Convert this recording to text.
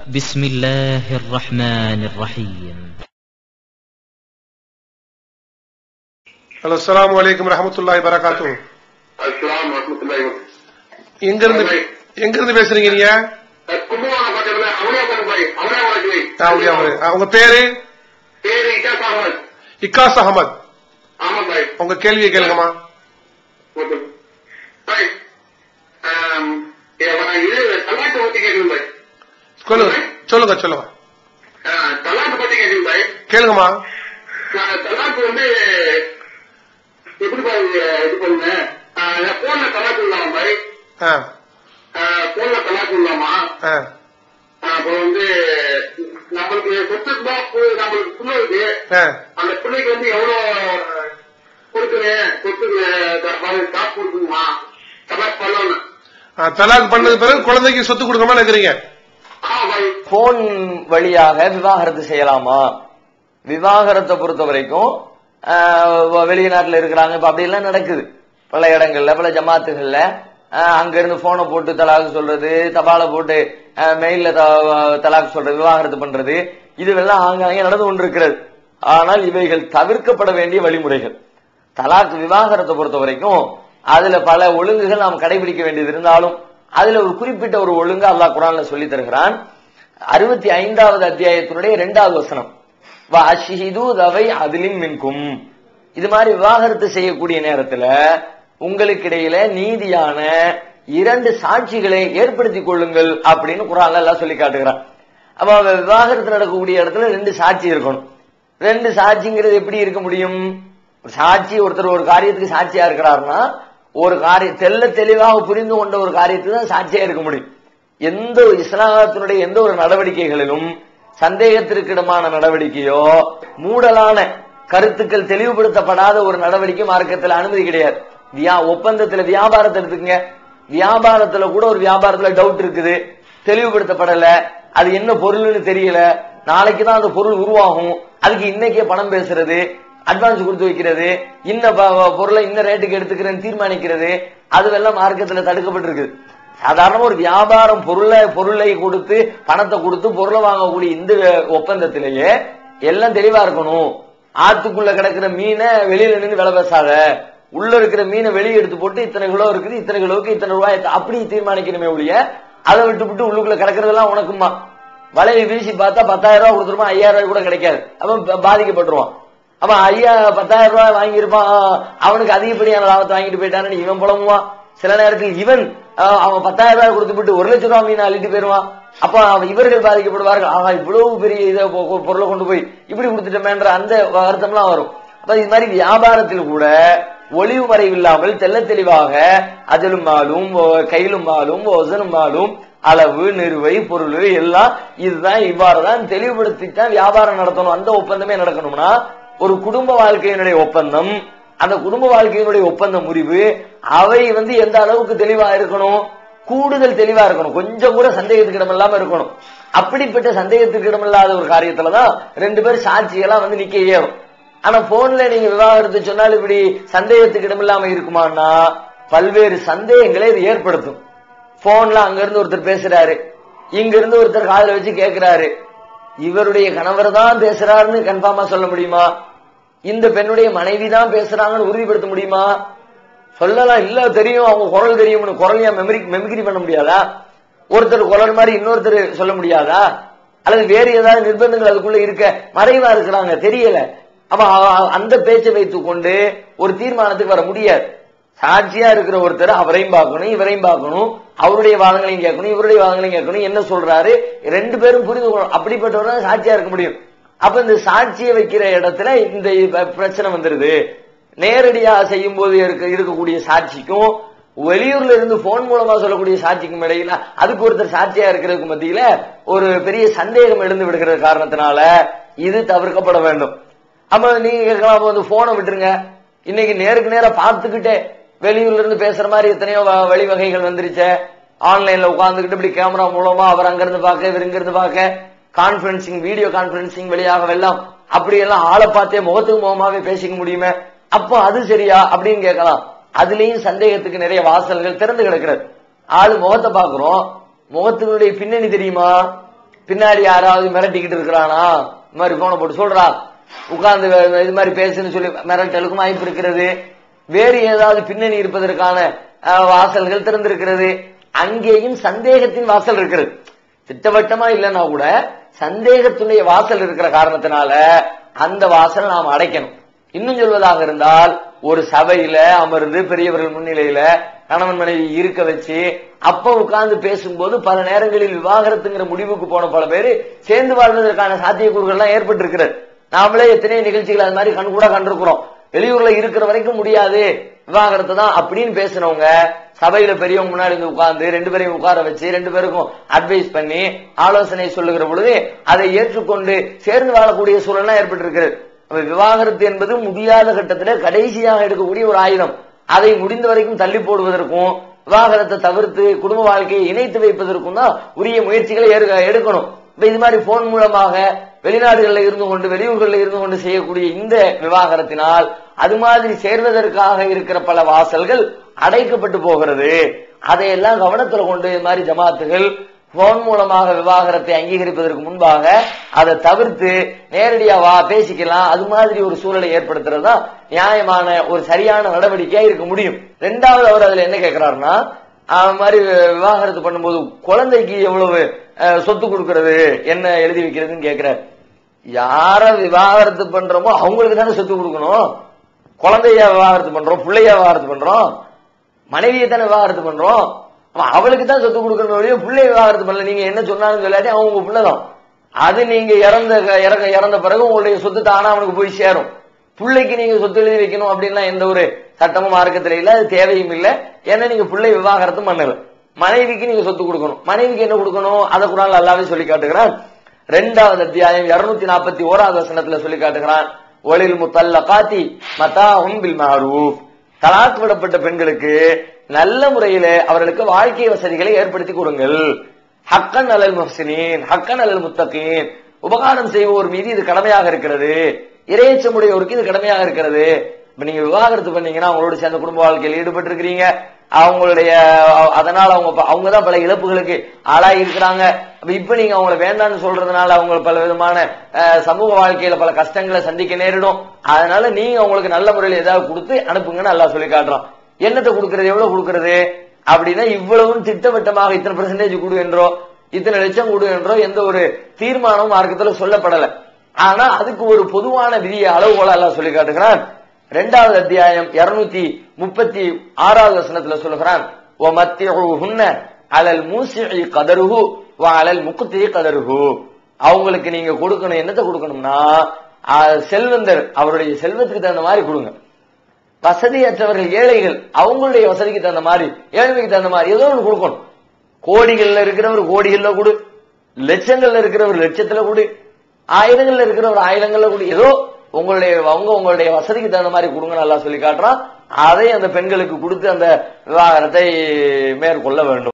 بسم الله الرحمن الرحيم hello அஸ்ஸலாமு அலைக்கும் ரஹமத்துல்லாஹி பரகாத்து அஸ்லாம் வரமத்துல்லாஹி எங்க இருந்து எங்க இருந்து பேசுறீங்க நீங்க கும்பகோணம் பக்கத்துல அவனியாபுரம் பாய் அவனியாபுரம் ஆ, அப்படியா, அப்படியா. ஆ, உங்க பேரு பேரு இக்காஸ் அகமது இக்காஸ் அகமது ஆமா பாய் உங்க கேள்வியை கேளுங்கம்மா ஓகே. பாய் ஆம், ஏ, நான் இது தலாக்கு பத்தி கேட்கணும் பாய் சொல்லுங்க சொல்லுங்க. சொல்லுங்க தலாக்கு பத்தி பாய். கேளுங்கம்மா. தலாக்கு வந்து எப்படி இது பண்ணுவேன் போன்ல தலாக்கு இல்லாம பாய்? ஆ. போன்ல தலாக்கு இல்லாமா அப்புறம் வந்து நம்மளுக்கு சொத்து நம்மளுக்கு புள்ள இருக்கு. அந்த பிள்ளைக்கு வந்து எவ்வளவு கொடுக்குறேன் சொத்துக்கு காசு கொடுக்கணுமா? தலாக் பண்ணணும். தலாக் பண்ணது பிறகு குழந்தைக்கு சொத்து கொடுக்கணுமா நினைக்கிறீங்க போன் வழியாக விவாகரத்து செய்யலாமா? விவாகரத்தை பொறுத்த வரைக்கும் ஆஹ், வெளிநாட்டுல இருக்கிறாங்க. இப்ப அப்படி எல்லாம் நடக்குது. பல இடங்கள்ல பல ஜமாத்துகள்ல. ஆஹ், அங்க இருந்து போனை போட்டு தலாக் சொல்றது தபால போட்டு ஆஹ், மெயில்ல த- தலாக் சொல்றது விவாகரத்து பண்றது இதுவெல்லாம் ஆங்காங்கே நடந்து கொண்டிருக்கிறது. ஆனால் இவைகள் தவிர்க்கப்பட வேண்டிய வழிமுறைகள். தலாக் விவாகரத்தை பொறுத்த வரைக்கும் அதுல பல ஒழுங்குகள் நாம் கடைபிடிக்க வேண்டியது இருந்தாலும் அதுல ஒரு குறிப்பிட்ட ஒரு ஒழுங்கு அல்லாஹ் குரான்ல சொல்லி தருகிறான். அறுபத்தி ஐந்தாவது அத்தியாயத்தினுடைய இரண்டாவது வசனம். அஷிஹிது தவை மின்கும். இது மாதிரி விவாகரத்து செய்யக்கூடிய நேரத்துல உங்களுக்கு இடையில நீதியான இரண்டு சாட்சிகளை ஏற்படுத்திக் கொள்ளுங்கள் அப்படின்னு குரான்ல எல்லாம் சொல்லி காட்டுகிறான். அப்ப விவாகரத்து நடக்கக்கூடிய இடத்துல ரெண்டு சாட்சி இருக்கணும். ரெண்டு சாட்சிங்கிறது எப்படி இருக்க முடியும்? சாட்சி ஒருத்தர் ஒரு காரியத்துக்கு சாட்சியா இருக்கிறாருன்னா ஒரு காரியம் தெல்ல தெளிவாக புரிந்து கொண்ட ஒரு காரியத்தை தான் சாட்சியா இருக்க முடியும். எந்த ஒரு இஸ்லாமத்தினுடைய எந்த ஒரு நடவடிக்கைகளிலும் சந்தேகத்திற்கிடமான நடவடிக்கையோ மூடலான கருத்துக்கள் தெளிவுபடுத்தப்படாத ஒரு நடவடிக்கை மார்க்கத்தில் அனுமதி கிடையாது. வியா ஒப்பந்தத்துல வியாபாரத்தை எடுத்துக்கங்க. வியாபாரத்துல கூட ஒரு வியாபாரத்துல டவுட் இருக்குது. தெளிவுபடுத்தப்படல. அது என்ன பொருள்னு தெரியல. நாளைக்கு தான் அந்த பொருள் உருவாகும். அதுக்கு இன்னைக்கே பணம் பேசுறது. அட்வான்ஸ் கொடுத்து வைக்கிறது இன்ன ப- பொருளை இந்த ரேட்டுக்கு எடுத்துக்கிறேன்னு தீர்மானிக்கிறது அதுவெல்லாம் மார்க்கத்துல தடுக்கப்பட்டிருக்கு. சாதாரண ஒரு வியாபாரம் பொருளை பொருளை கொடுத்து பணத்தை கொடுத்து பொருளை வாங்கக்கூடிய இந்த ஒப்பந்தத்திலேயே எல்லாம் தெளிவா இருக்கணும். ஆத்துக்குள்ள கிடக்கிற மீனை வெளியில நின்று விலை பேசாத. உள்ள இருக்கிற மீனை வெளியே எடுத்து போட்டு இத்தனை கிலோ இருக்குது இத்தனை கிலோவுக்கு இத்தனை ரூபாய் அப்படி தீர்மானிக்கணுமே ஒழிய அதை விட்டு விட்டு உள்ளுக்குள்ள கிடக்கிறதெல்லாம் உனக்குமா வலையை வீசி பார்த்தா பத்தாயிரம் ரூபாய் கொடுத்துருமா ஐயாயிரம் ரூபாய் கூட கிடைக்காது. அவன் பாதிக்கப்பட்டுருவான். அப்ப ஐயா பத்தாயிரம் ரூபாய் வாங்கியிருப்பான். அவனுக்கு அதிகப்படியான லாபத்தை வாங்கிட்டு போயிட்டான்னு இவன் புலம்புவான் சில நேரத்தில் இவன் அவன் பத்தாயிரம் ரூபாய் கொடுத்து விட்டு ஒரு லட்சம் ரூபாய் மீன் அள்ளிட்டு போயிருவான் அப்ப அவன் இவர்கள் பாதிக்கப்படுவார்கள். ஆஹா இவ்வளவு பெரிய இதை பொருளை கொண்டு போய் இப்படி கொடுத்துட்டோமேன்ற அந்த வருத்தம்லாம் வரும். அப்ப இது மாதிரி வியாபாரத்தில் கூட ஒளிவு மறைவு இல்லாமல் தெள்ள தெளிவாக அதிலும் மாலும் ஒ- கையிலும் மாலும் ஒசனும் மாலும் அளவு நிறுவை பொருள் எல்லாம் இதுதான் இவ்வாறுதான் தெளிவுபடுத்தித்தான் வியாபாரம் நடத்தணும். அந்த ஒப்பந்தமே நடக்கணும்னா ஒரு குடும்ப வாழ்க்கையினுடைய ஒப்பந்தம். அந்த குடும்ப வாழ்க்கையினுடைய ஒப்பந்த முறிவு அவை வந்து எந்த அளவுக்கு தெளிவா இருக்கணும்? கூடுதல் தெளிவா இருக்கணும். கொஞ்சம் கூட சந்தேகத்துக்கு இடமில்லாம இருக்கணும். அப்படிப்பட்ட சந்தேகத்துக்கு இடமில்லாத ஒரு காரியத்துலதான் ரெண்டு பேரும் சாட்சியெல்லாம் வந்து நிக்க ஏறும். ஆனா போன்ல நீங்க விவாகரத்து சொன்னால் இப்படி சந்தேகத்துக்கு இடமில்லாம இருக்குமான்னா பல்வேறு சந்தேகங்களை இது ஏற்படுத்தும். போன்ல அங்க இருந்து ஒருத்தர் பேசுறாரு. இங்க இருந்து ஒருத்தர் காதல வச்சு கேட்கிறாரு இவருடைய கணவர் தான் பேசுறாருன்னு கன்ஃபார்மா சொல்ல முடியுமா? இந்த பெண்ணுடைய மனைவி தான் பேசுறாங்கன்னு உறுதிப்படுத்த முடியுமா? சொல்லலாம் இல்ல தெரியும் அவங்க குரல் தெரியும்னு குரலையா மெமரி மெமிக்ரி பண்ண முடியாதா? ஒருத்தர் குரல் மாதிரி இன்னொருத்தர் சொல்ல முடியாதா? அல்லது வேறு ஏதாவது நிர்பந்தங்கள் அதுக்குள்ள இருக்க மறைவா இருக்கிறாங்க தெரியல. அப்ப அந்த பேச்சை வைத்துக் கொண்டு ஒரு தீர்மானத்துக்கு வர முடியாது. சாட்சியா இருக்கிற ஒருத்தர் அவரையும் பார்க்கணும் இவரையும் பார்க்கணும் அவருடைய வாதங்களையும் கேட்கணும் இவருடைய வாதங்களையும் கேட்கணும் என்ன சொல்றாரு? ரெண்டு பேரும் புரிந்து கொள்ளணும். அப்படிப்பட்டவர்தான் சாட்சியா இருக்க முடியும். அப்ப இந்த சாட்சியை வைக்கிற இடத்துல இந்த பிரச்சனை வந்துருது. நேரடியா செய்யும் போது இருக்க இருக்கக்கூடிய சாட்சிக்கும் வெளியூர்ல இருந்து போன் மூலமா சொல்லக்கூடிய சாட்சிக்கும் இடையில அதுக்கு ஒருத்தர் சாட்சியா இருக்கிறதுக்கு மத்தியில ஒரு பெரிய சந்தேகம் எழுந்து விடுகிற காரணத்தினால இது தவிர்க்கப்பட வேண்டும். அப்ப நீங்க கேட்கலாம் வந்து போனை விட்டுருங்க. இன்னைக்கு நேருக்கு நேரம் பார்த்துக்கிட்டே வெளியூர்ல இருந்து பேசுற மாதிரி எத்தனையோ வ- வழிவகைகள் வந்துருச்சு. ஆன்லைன்ல உட்காந்துக்கிட்டு இப்படி கேமரா மூலமா அவர் அங்கிருந்து பார்க்க இவர் இங்கிருந்து பார்க்க. கான்பரன்சிங் வீடியோ கான்பரன்சிங் வழியாக எல்லாம் அப்படி எல்லாம் ஆளை பார்த்தே முகத்துக்கு முகமாவே பேசிக்க முடியுமே? அப்போ அது சரியா அப்படின்னு கேட்கலாம். அதுலயும் சந்தேகத்துக்கு நிறைய வாசல்கள் திறந்து கிடக்கிறது. ஆளு முகத்தை பாக்குறோம் முகத்தினுடைய பின்னணி தெரியுமா? பின்னாடி யாராவது மிரட்டிக்கிட்டு இருக்கிறானா? இந்த மாதிரி போன போட்டு சொல்றா. உட்கார்ந்து இது மாதிரி பேசுன்னு சொல்லி மிரட்டலுக்கும் வாய்ப்பு இருக்கிறது. வேறு ஏதாவது பின்னணி இருப்பதற்கான வாசல்கள் திறந்திருக்கிறது. அங்கேயும் சந்தேகத்தின் வாசல் இருக்கிறது. திட்டவட்டமா இல்லைன்னா கூட சந்தேகத்துடைய வாசல் இருக்கிற காரணத்தினால அந்த வாசல் நாம் அடைக்கணும். இன்னும் சொல்வதாக இருந்தால் ஒரு சபையில அமர்ந்து பெரியவர்கள் முன்னிலையில கணவன் மனைவி இருக்க வச்சு அப்ப உட்கார்ந்து பேசும்போது பல நேரங்களில் விவாகரத்துங்கிற முடிவுக்கு போன பல பேர் சேர்ந்து வாழ்வதற்கான சாத்தியக்கூறுகள் எல்லாம் ஏற்பட்டிருக்கிறது. நாமளே எத்தனையோ நிகழ்ச்சிகள் அது மாதிரி கண் கூட கண்டிருக்கிறோம். வெளியூர்ல இருக்கிற வரைக்கும் முடியாது. விவாகரத்து தான் அப்படின்னு பேசினவங்க சபையில பெரியவங்க முன்னாடி உட்கார்ந்து ரெண்டு பேரையும் உட்கார வச்சு ரெண்டு பேருக்கும் அட்வைஸ் பண்ணி ஆலோசனை சொல்லுகிற பொழுது அதை ஏற்றுக்கொண்டு சேர்ந்து வாழக்கூடிய சூழல்லாம் ஏற்பட்டிருக்கிறது விவாகரத்து என்பது முடியாத கட்டத்துல கடைசியாக எடுக்கக்கூடிய ஒரு ஆயுதம். அதை முடிந்த வரைக்கும் தள்ளி போடுவதற்கும் விவாகரத்தை தவிர்த்து குடும்ப வாழ்க்கையை இணைத்து வைப்பதற்கும் தான் உரிய முயற்சிகளை எடுக்கணும். இப்ப இது மாதிரி போன் மூலமாக வெளிநாடுகளில் இருந்து கொண்டு வெளியூர்களில் இருந்து கொண்டு செய்யக்கூடிய இந்த விவாகரத்தினால் அது மாதிரி சேர்வதற்காக இருக்கிற பல வாசல்கள் அடைக்கப்பட்டு போகிறது. அதையெல்லாம் கவனத்துல கொண்டு இது மாதிரி ஜமாத்துகள் போன் மூலமாக விவாகரத்தை அங்கீகரிப்பதற்கு முன்பாக அதை தவிர்த்து நேரடியா வா பேசிக்கலாம். அது மாதிரி ஒரு சூழலை ஏற்படுத்துறது தான் நியாயமான ஒரு சரியான நடவடிக்கையா இருக்க முடியும். ரெண்டாவது அவர் அதுல என்ன கேட்கிறாருன்னா அது மாதிரி விவாகரத்து பண்ணும்போது குழந்தைக்கு எவ்வளவு சொத்து கொடுக்கறது என்ன எழுதி வைக்கிறதுன்னு கேட்கிறார் யார விவாகரத்து பண்றோமோ அவங்களுக்கு தானே சொத்து கொடுக்கணும். குழந்தைய விவாகரத்து பண்றோம் பிள்ளைய விவாகரத்து பண்றோம் மனைவியை தானே விவாகரத்து பண்றோம். அவளுக்கு தான் சொத்து கொடுக்கணும் வழியோ பிள்ளை விவாகரத்து பண்ணல. நீங்க என்ன சொன்னாலும் சொல்லாட்டி அவங்க பிள்ளைதான் அது நீங்க இறந்த இறக்க இறந்த பிறகு உங்களுடைய சொத்து தானா அவனுக்கு போய் சேரும். பிள்ளைக்கு நீங்க சொத்து எழுதி வைக்கணும் அப்படின்லாம் எந்த ஒரு சட்டமும் மார்க்கத்துல இல்ல அது தேவையும் இல்ல. ஏன்னா நீங்க பிள்ளை விவாகரத்தும் பண்ணல. மனைவிக்கு நீங்க சொத்து கொடுக்கணும். மனைவிக்கு என்ன கொடுக்கணும்? அதை குரான் அல்லாவே சொல்லி காட்டுகிறான். ரெண்டாவது அத்தியாயம் இருநூத்தி நாற்பத்தி ஓராவது வசனத்துல சொல்லி காட்டுகிறான். ஒளில் முத்தல்லகாத்தி மதா உம்பில் மாரூப் தலாக் விடப்பட்ட பெண்களுக்கு நல்ல முறையில அவர்களுக்கு வாழ்க்கை வசதிகளை ஏற்படுத்தி கொடுங்கள். ஹக்கன் அலல் முஹ்சினீன் ஹக்கன் அலல் முத்தகின். உபகாரம் செய்வோர் மீது இது கடமையாக இருக்கிறது. இறையச்சமுடையவருக்கு இது கடமையாக இருக்கிறது. இப்ப நீங்க விவாகரத்து பண்ணீங்கன்னா அவங்களோட சேர்ந்த குடும்ப வாழ்க்கையில் ஈடுபட்டு இருக்கிறீங்க அவங்களுடைய அதனால அவங்க அவங்கதான் அவங்க தான் பல இழப்புகளுக்கு ஆளாகி இருக்கிறாங்க. இப்ப நீங்க அவங்கள வேண்டாம்னு சொல்றதுனால அவங்க பல விதமான சமூக வாழ்க்கையில பல கஷ்டங்களை சந்திக்க நேரிடும். அதனால நீங்க அவங்களுக்கு நல்ல முறையில் ஏதாவது கொடுத்து அனுப்புங்கன்னு நல்லா சொல்லி காட்டுறோம் என்னத்தை கொடுக்கறது? எவ்வளவு கொடுக்கறது? அப்படின்னா இவ்வளவும் திட்டவட்டமாக இத்தனை பெர்சன்டேஜ் கொடு என்றோ இத்தனை லட்சம் கொடு என்றோ எந்த ஒரு தீர்மானமும் மார்க்கத்துல சொல்லப்படலை. ஆனா அதுக்கு ஒரு பொதுவான விதியை அளவுகோல எல்லாம் சொல்லி காட்டுகிறான். இரண்டாவது அத்தியாயம் இருநூத்தி முப்பத்தி ஆறாவது வசனத்துல சொல்லுகிறான். ஓ மத்தியுன்ன அலல் மூசி கதருகு அலல் முக்குத்தி கதருகு அவங்களுக்கு நீங்க கொடுக்கணும் என்னத்தை கொடுக்கணும்னா அஹ், செல்வந்தர் அவருடைய செல்வத்துக்கு தகுந்த மாதிரி கொடுங்க. வசதியற்றவர்கள் ஏழைகள் அவங்களுடைய வசதிக்கு தகுந்த மாதிரி ஏழ்மைக்கு தகுந்த மாதிரி ஏதோ ஒன்று கொடுக்கணும். கோடிகள்ல இருக்கிறவர் கோடிகள்ல கொடு லட்சங்கள்ல இருக்கிறவர் லட்சத்துல கொடு ஆயிரங்கள்ல இருக்கிறவர் ஆயிரங்கள்ல கூட ஏதோ உங்களுடைய அவங்க உங்களுடைய வசதிக்கு தகுந்த மாதிரி கொடுங்க நல்லா சொல்லி காட்டுறான். அதை அந்த பெண்களுக்கு கொடுத்து அந்த விவாகரத்தை மேற்கொள்ள வேண்டும்.